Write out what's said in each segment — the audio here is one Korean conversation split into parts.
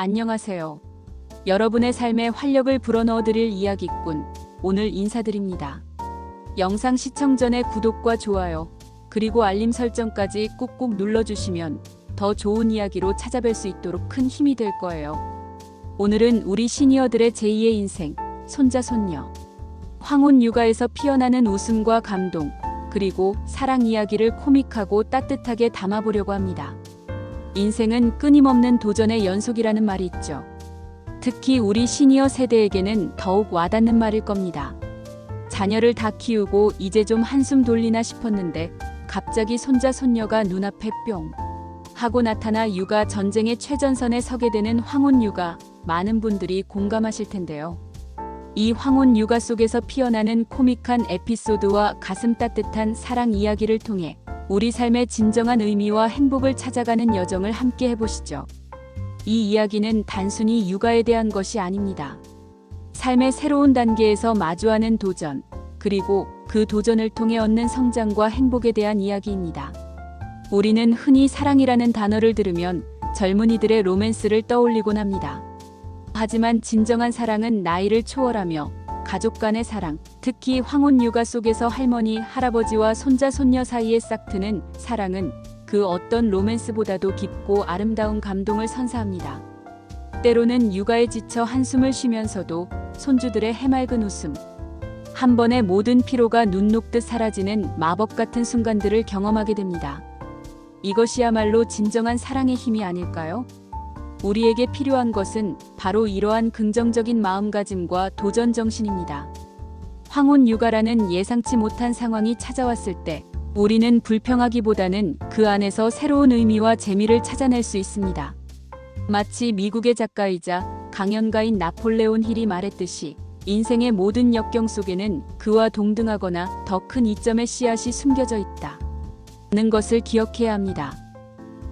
안녕하세요. 여러분의 삶에 활력을 불어넣어 드릴 이야기꾼 오늘 인사드립니다. 영상 시청 전에 구독과 좋아요 그리고 알림 설정까지 꾹꾹 눌러주시면 더 좋은 이야기로 찾아뵐 수 있도록 큰 힘이 될 거예요. 오늘은 우리 시니어들의 제2의 인생 손자 손녀 황혼 육아에서 피어나는 웃음과 감동 그리고 사랑 이야기를 코믹하고 따뜻하게 담아보려고 합니다. 인생은 끊임없는 도전의 연속이라는 말이 있죠. 특히 우리 시니어 세대에게는 더욱 와닿는 말일 겁니다. 자녀를 다 키우고 이제 좀 한숨 돌리나 싶었는데 갑자기 손자 손녀가 눈앞에 뿅 하고 나타나 육아 전쟁의 최전선에 서게 되는 황혼 육아 많은 분들이 공감하실 텐데요. 이 황혼 육아 속에서 피어나는 코믹한 에피소드와 가슴 따뜻한 사랑 이야기를 통해 우리 삶의 진정한 의미와 행복을 찾아가는 여정을 함께 해보시죠. 이 이야기는 단순히 육아에 대한 것이 아닙니다. 삶의 새로운 단계에서 마주하는 도전, 그리고 그 도전을 통해 얻는 성장과 행복에 대한 이야기입니다. 우리는 흔히 사랑이라는 단어를 들으면 젊은이들의 로맨스를 떠올리곤 합니다. 하지만 진정한 사랑은 나이를 초월하며 가족 간의 사랑, 특히 황혼 육아 속에서 할머니, 할아버지와 손자, 손녀 사이에 싹트는 사랑은 그 어떤 로맨스보다도 깊고 아름다운 감동을 선사합니다. 때로는 육아에 지쳐 한숨을 쉬면서도 손주들의 해맑은 웃음, 한 번에 모든 피로가 눈 녹듯 사라지는 마법 같은 순간들을 경험하게 됩니다. 이것이야말로 진정한 사랑의 힘이 아닐까요? 우리에게 필요한 것은 바로 이러한 긍정적인 마음가짐과 도전 정신입니다. 황혼 육아라는 예상치 못한 상황이 찾아왔을 때 우리는 불평하기보다는 그 안에서 새로운 의미와 재미를 찾아낼 수 있습니다. 마치 미국의 작가이자 강연가인 나폴레온 힐이 말했듯이 인생의 모든 역경 속에는 그와 동등하거나 더 큰 이점의 씨앗이 숨겨져 있다. 는 것을 기억해야 합니다.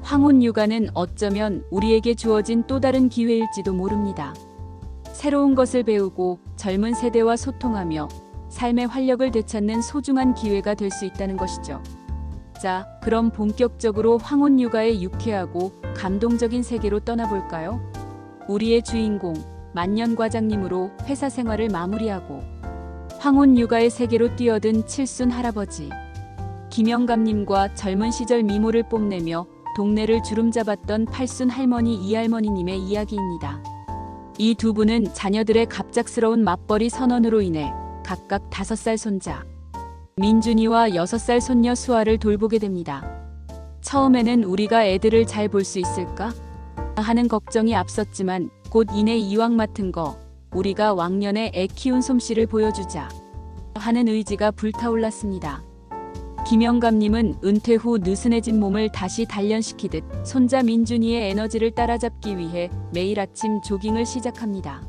황혼 육아는 어쩌면 우리에게 주어진 또 다른 기회일지도 모릅니다. 새로운 것을 배우고 젊은 세대와 소통하며 삶의 활력을 되찾는 소중한 기회가 될 수 있다는 것이죠. 자, 그럼 본격적으로 황혼 육아의 유쾌하고 감동적인 세계로 떠나볼까요? 우리의 주인공, 만년 과장님으로 회사 생활을 마무리하고 황혼 육아의 세계로 뛰어든 칠순 할아버지, 김영감님과 젊은 시절 미모를 뽐내며 동네를 주름잡았던 팔순 할머니 이할머니님의 이야기입니다. 이 두 분은 자녀들의 갑작스러운 맞벌이 선언으로 인해 각각 다섯 살 손자 민준이와 여섯 살 손녀 수아를 돌보게 됩니다. 처음에는 우리가 애들을 잘 볼 수 있을까? 하는 걱정이 앞섰지만 곧 이내 이왕 맡은 거 우리가 왕년에 애 키운 솜씨를 보여주자 하는 의지가 불타올랐습니다. 김영감님은 은퇴 후 느슨해진 몸을 다시 단련시키듯 손자 민준이의 에너지를 따라잡기 위해 매일 아침 조깅을 시작합니다.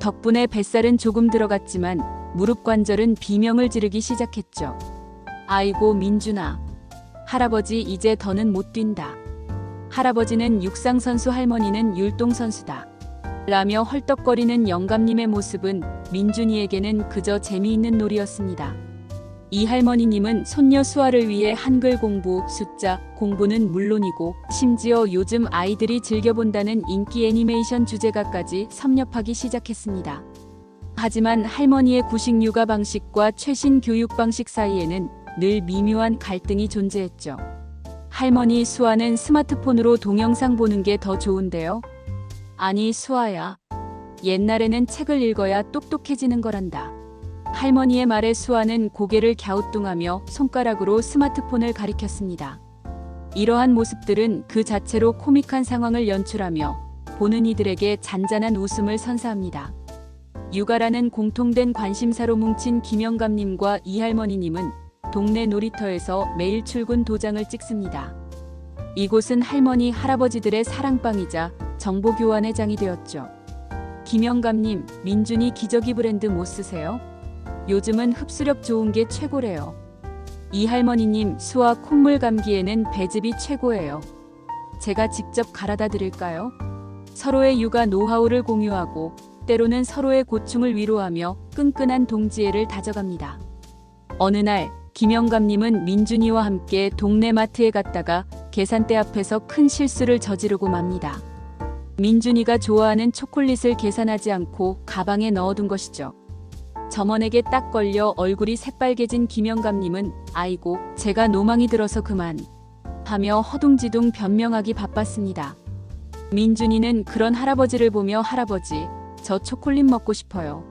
덕분에 뱃살은 조금 들어갔지만 무릎 관절은 비명을 지르기 시작했죠. 아이고 민준아. 할아버지 이제 더는 못 뛴다. 할아버지는 육상 선수 할머니는 율동 선수다. 라며 헐떡거리는 영감님의 모습은 민준이에게는 그저 재미있는 놀이였습니다. 이 할머니님은 손녀 수아를 위해 한글 공부, 숫자 공부는 물론이고 심지어 요즘 아이들이 즐겨본다는 인기 애니메이션 주제가까지 섭렵하기 시작했습니다. 하지만 할머니의 구식 육아 방식과 최신 교육 방식 사이에는 늘 미묘한 갈등이 존재했죠. 할머니 수아는 스마트폰으로 동영상 보는 게 더 좋은데요. 아니 수아야. 옛날에는 책을 읽어야 똑똑해지는 거란다. 할머니의 말에 수아는 고개를 갸우뚱하며 손가락으로 스마트폰을 가리켰습니다. 이러한 모습들은 그 자체로 코믹한 상황을 연출하며 보는 이들에게 잔잔한 웃음을 선사합니다. 육아라는 공통된 관심사로 뭉친 김영감님과 이할머니님은 동네 놀이터에서 매일 출근 도장을 찍습니다. 이곳은 할머니, 할아버지들의 사랑방이자 정보 교환의 장이 되었죠. 김영감님, 민준이 기저귀 브랜드 못 쓰세요? 요즘은 흡수력 좋은 게 최고래요. 이 할머니님 수와 콧물 감기에는 배즙이 최고예요. 제가 직접 갈아다 드릴까요? 서로의 육아 노하우를 공유하고 때로는 서로의 고충을 위로하며 끈끈한 동지애를 다져갑니다. 어느 날 김영감님은 민준이와 함께 동네 마트에 갔다가 계산대 앞에서 큰 실수를 저지르고 맙니다. 민준이가 좋아하는 초콜릿을 계산하지 않고 가방에 넣어둔 것이죠. 점원에게 딱 걸려 얼굴이 새빨개진 김영감님은 아이고 제가 노망이 들어서 그만 하며 허둥지둥 변명하기 바빴습니다. 민준이는 그런 할아버지를 보며 할아버지 저 초콜릿 먹고 싶어요.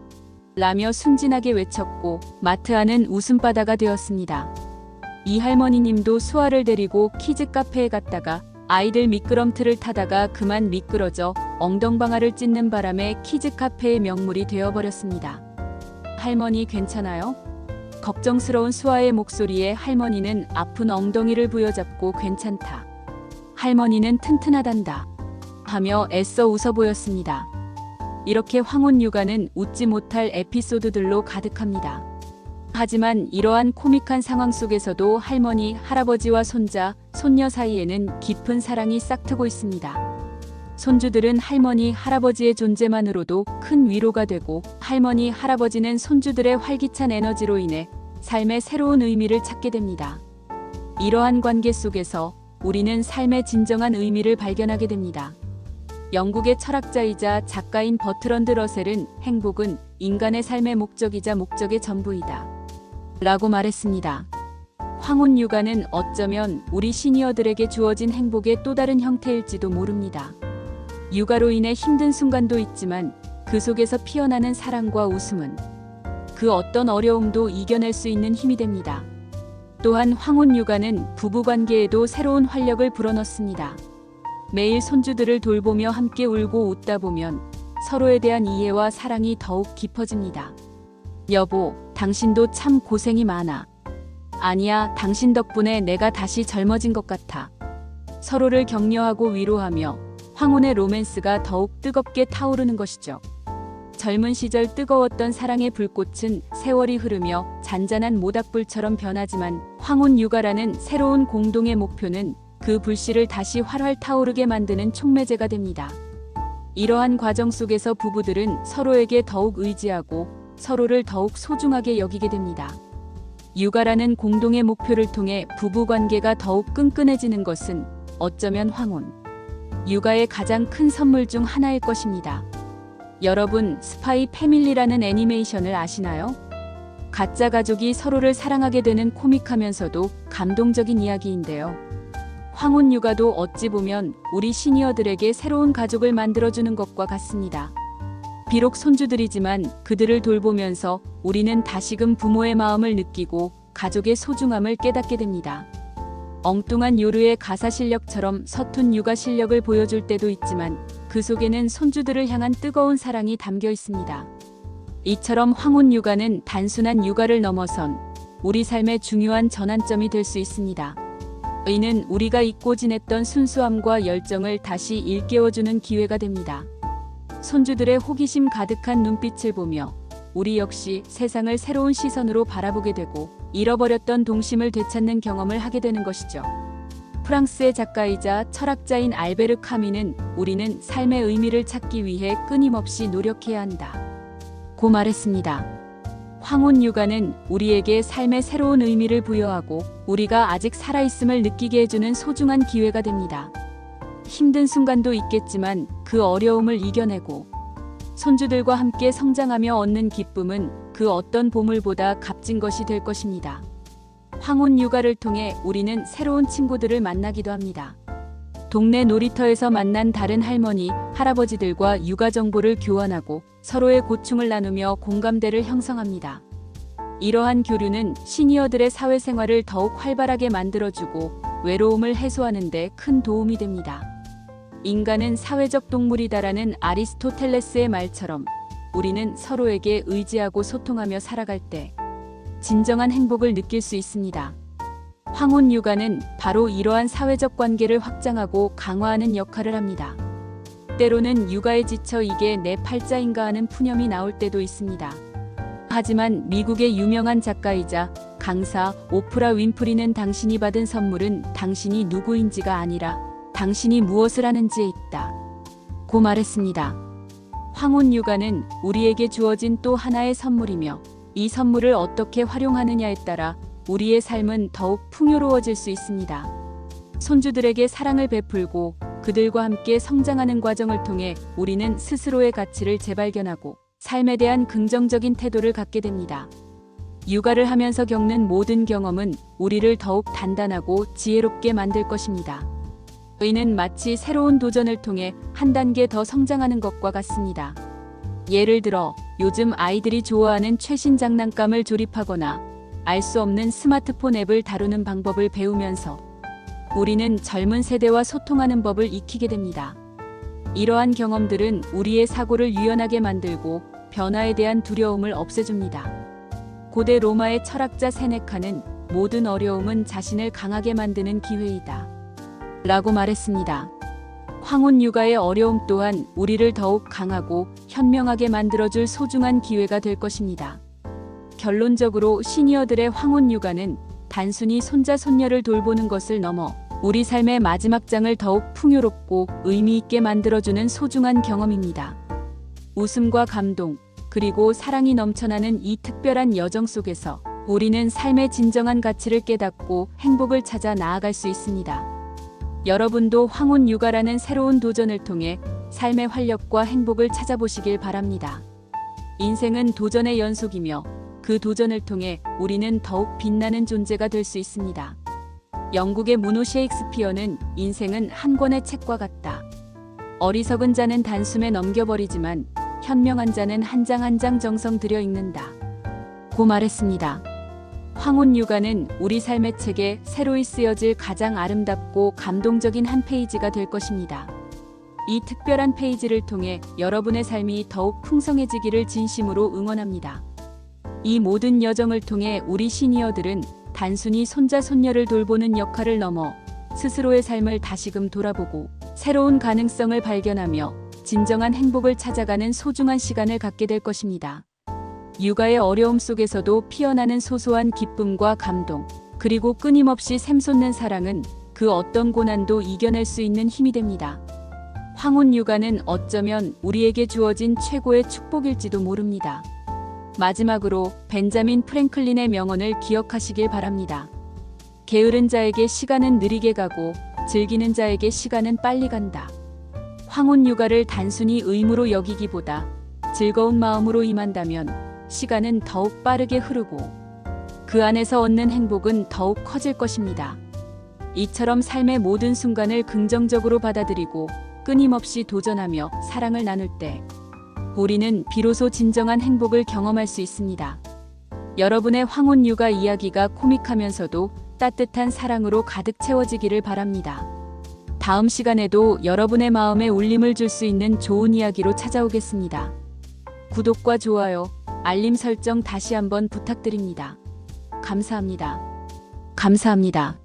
라며 순진하게 외쳤고 마트 안은 웃음바다가 되었습니다. 이 할머니님도 수아를 데리고 키즈 카페에 갔다가 아이들 미끄럼틀을 타다가 그만 미끄러져 엉덩방아를 찢는 바람에 키즈 카페의 명물이 되어버렸습니다. 할머니 괜찮아요? 걱정스러운 수아의 목소리에 할머니는 아픈 엉덩이를 부여잡고 괜찮다. 할머니는 튼튼하단다. 하며 애써 웃어 보였습니다. 이렇게 황혼 육아는 웃지 못할 에피소드들로 가득합니다. 하지만 이러한 코믹한 상황 속에서도 할머니, 할아버지와 손자, 손녀 사이에는 깊은 사랑이 싹트고 있습니다. 손주들은 할머니, 할아버지의 존재만으로도 큰 위로가 되고 할머니, 할아버지는 손주들의 활기찬 에너지로 인해 삶의 새로운 의미를 찾게 됩니다. 이러한 관계 속에서 우리는 삶의 진정한 의미를 발견하게 됩니다. 영국의 철학자이자 작가인 버트런드 러셀은 행복은 인간의 삶의 목적이자 목적의 전부이다. 라고 말했습니다. 황혼 육아는 어쩌면 우리 시니어들에게 주어진 행복의 또 다른 형태일지도 모릅니다. 육아로 인해 힘든 순간도 있지만 그 속에서 피어나는 사랑과 웃음은 그 어떤 어려움도 이겨낼 수 있는 힘이 됩니다. 또한 황혼 육아는 부부 관계에도 새로운 활력을 불어넣습니다. 매일 손주들을 돌보며 함께 울고 웃다 보면 서로에 대한 이해와 사랑이 더욱 깊어집니다. 여보, 당신도 참 고생이 많아. 아니야, 당신 덕분에 내가 다시 젊어진 것 같아. 서로를 격려하고 위로하며 황혼의 로맨스가 더욱 뜨겁게 타오르는 것이죠. 젊은 시절 뜨거웠던 사랑의 불꽃은 세월이 흐르며 잔잔한 모닥불처럼 변하지만 황혼 육아라는 새로운 공동의 목표는 그 불씨를 다시 활활 타오르게 만드는 촉매제가 됩니다. 이러한 과정 속에서 부부들은 서로에게 더욱 의지하고 서로를 더욱 소중하게 여기게 됩니다. 육아라는 공동의 목표를 통해 부부 관계가 더욱 끈끈해지는 것은 어쩌면 황혼. 육아의 가장 큰 선물 중 하나일 것입니다. 여러분, 스파이 패밀리라는 애니메이션을 아시나요? 가짜 가족이 서로를 사랑하게 되는 코믹하면서도 감동적인 이야기인데요. 황혼 육아도 어찌 보면 우리 시니어들에게 새로운 가족을 만들어주는 것과 같습니다. 비록 손주들이지만 그들을 돌보면서 우리는 다시금 부모의 마음을 느끼고 가족의 소중함을 깨닫게 됩니다. 엉뚱한 요르의 가사 실력처럼 서툰 육아 실력을 보여줄 때도 있지만 그 속에는 손주들을 향한 뜨거운 사랑이 담겨 있습니다. 이처럼 황혼 육아는 단순한 육아를 넘어선 우리 삶의 중요한 전환점이 될 수 있습니다. 이는 우리가 잊고 지냈던 순수함과 열정을 다시 일깨워주는 기회가 됩니다. 손주들의 호기심 가득한 눈빛을 보며 우리 역시 세상을 새로운 시선으로 바라보게 되고 잃어버렸던 동심을 되찾는 경험을 하게 되는 것이죠. 프랑스의 작가이자 철학자인 알베르 카미는 우리는 삶의 의미를 찾기 위해 끊임없이 노력해야 한다. 고 말했습니다. 황혼 육아는 우리에게 삶의 새로운 의미를 부여하고 우리가 아직 살아있음을 느끼게 해주는 소중한 기회가 됩니다. 힘든 순간도 있겠지만 그 어려움을 이겨내고 손주들과 함께 성장하며 얻는 기쁨은 그 어떤 보물보다 값진 것이 될 것입니다. 황혼 육아를 통해 우리는 새로운 친구들을 만나기도 합니다. 동네 놀이터에서 만난 다른 할머니, 할아버지들과 육아 정보를 교환하고 서로의 고충을 나누며 공감대를 형성합니다. 이러한 교류는 시니어들의 사회생활을 더욱 활발하게 만들어주고 외로움을 해소하는 데 큰 도움이 됩니다. 인간은 사회적 동물이다라는 아리스토텔레스의 말처럼 우리는 서로에게 의지하고 소통하며 살아갈 때 진정한 행복을 느낄 수 있습니다. 황혼 육아는 바로 이러한 사회적 관계를 확장하고 강화하는 역할을 합니다. 때로는 육아에 지쳐 이게 내 팔자인가 하는 푸념이 나올 때도 있습니다. 하지만 미국의 유명한 작가이자 강사 오프라 윈프리는 당신이 받은 선물은 당신이 누구인지가 아니라 당신이 무엇을 하는지에 있다. 고 말했습니다. 황혼 육아는 우리에게 주어진 또 하나의 선물이며 이 선물을 어떻게 활용하느냐에 따라 우리의 삶은 더욱 풍요로워질 수 있습니다. 손주들에게 사랑을 베풀고 그들과 함께 성장하는 과정을 통해 우리는 스스로의 가치를 재발견하고 삶에 대한 긍정적인 태도를 갖게 됩니다. 육아를 하면서 겪는 모든 경험은 우리를 더욱 단단하고 지혜롭게 만들 것입니다. 의는 마치 새로운 도전을 통해 한 단계 더 성장하는 것과 같습니다. 예를 들어 요즘 아이들이 좋아하는 최신 장난감을 조립하거나 알 수 없는 스마트폰 앱을 다루는 방법을 배우면서 우리는 젊은 세대와 소통하는 법을 익히게 됩니다. 이러한 경험들은 우리의 사고를 유연하게 만들고 변화에 대한 두려움을 없애줍니다. 고대 로마의 철학자 세네카는 모든 어려움은 자신을 강하게 만드는 기회이다. 라고 말했습니다. 황혼 육아의 어려움 또한 우리를 더욱 강하고 현명하게 만들어줄 소중한 기회가 될 것입니다. 결론적으로 시니어들의 황혼 육아는 단순히 손자 손녀를 돌보는 것을 넘어 우리 삶의 마지막 장을 더욱 풍요롭고 의미 있게 만들어주는 소중한 경험입니다. 웃음과 감동, 그리고 사랑이 넘쳐나는 이 특별한 여정 속에서 우리는 삶의 진정한 가치를 깨닫고 행복을 찾아 나아갈 수 있습니다. 여러분도 황혼 육아라는 새로운 도전을 통해 삶의 활력과 행복을 찾아보시길 바랍니다. 인생은 도전의 연속이며 그 도전을 통해 우리는 더욱 빛나는 존재가 될 수 있습니다. 영국의 문호 셰익스피어는 인생은 한 권의 책과 같다. 어리석은 자는 단숨에 넘겨버리지만 현명한 자는 한 장 한 장 정성 들여 읽는다. 고 말했습니다. 황혼 육아는 우리 삶의 책에 새로이 쓰여질 가장 아름답고 감동적인 한 페이지가 될 것입니다. 이 특별한 페이지를 통해 여러분의 삶이 더욱 풍성해지기를 진심으로 응원합니다. 이 모든 여정을 통해 우리 시니어들은 단순히 손자 손녀를 돌보는 역할을 넘어 스스로의 삶을 다시금 돌아보고 새로운 가능성을 발견하며 진정한 행복을 찾아가는 소중한 시간을 갖게 될 것입니다. 육아의 어려움 속에서도 피어나는 소소한 기쁨과 감동, 그리고 끊임없이 샘솟는 사랑은 그 어떤 고난도 이겨낼 수 있는 힘이 됩니다. 황혼 육아는 어쩌면 우리에게 주어진 최고의 축복일지도 모릅니다. 마지막으로 벤자민 프랭클린의 명언을 기억하시길 바랍니다. 게으른 자에게 시간은 느리게 가고 즐기는 자에게 시간은 빨리 간다. 황혼 육아를 단순히 의무로 여기기보다 즐거운 마음으로 임한다면 시간은 더욱 빠르게 흐르고 그 안에서 얻는 행복은 더욱 커질 것입니다. 이처럼 삶의 모든 순간을 긍정적으로 받아들이고 끊임없이 도전하며 사랑을 나눌 때 우리는 비로소 진정한 행복을 경험할 수 있습니다. 여러분의 황혼 육아 이야기가 코믹하면서도 따뜻한 사랑으로 가득 채워지기를 바랍니다. 다음 시간에도 여러분의 마음에 울림을 줄 수 있는 좋은 이야기로 찾아오겠습니다. 구독과 좋아요, 알림 설정 다시 한번 부탁드립니다. 감사합니다. 감사합니다.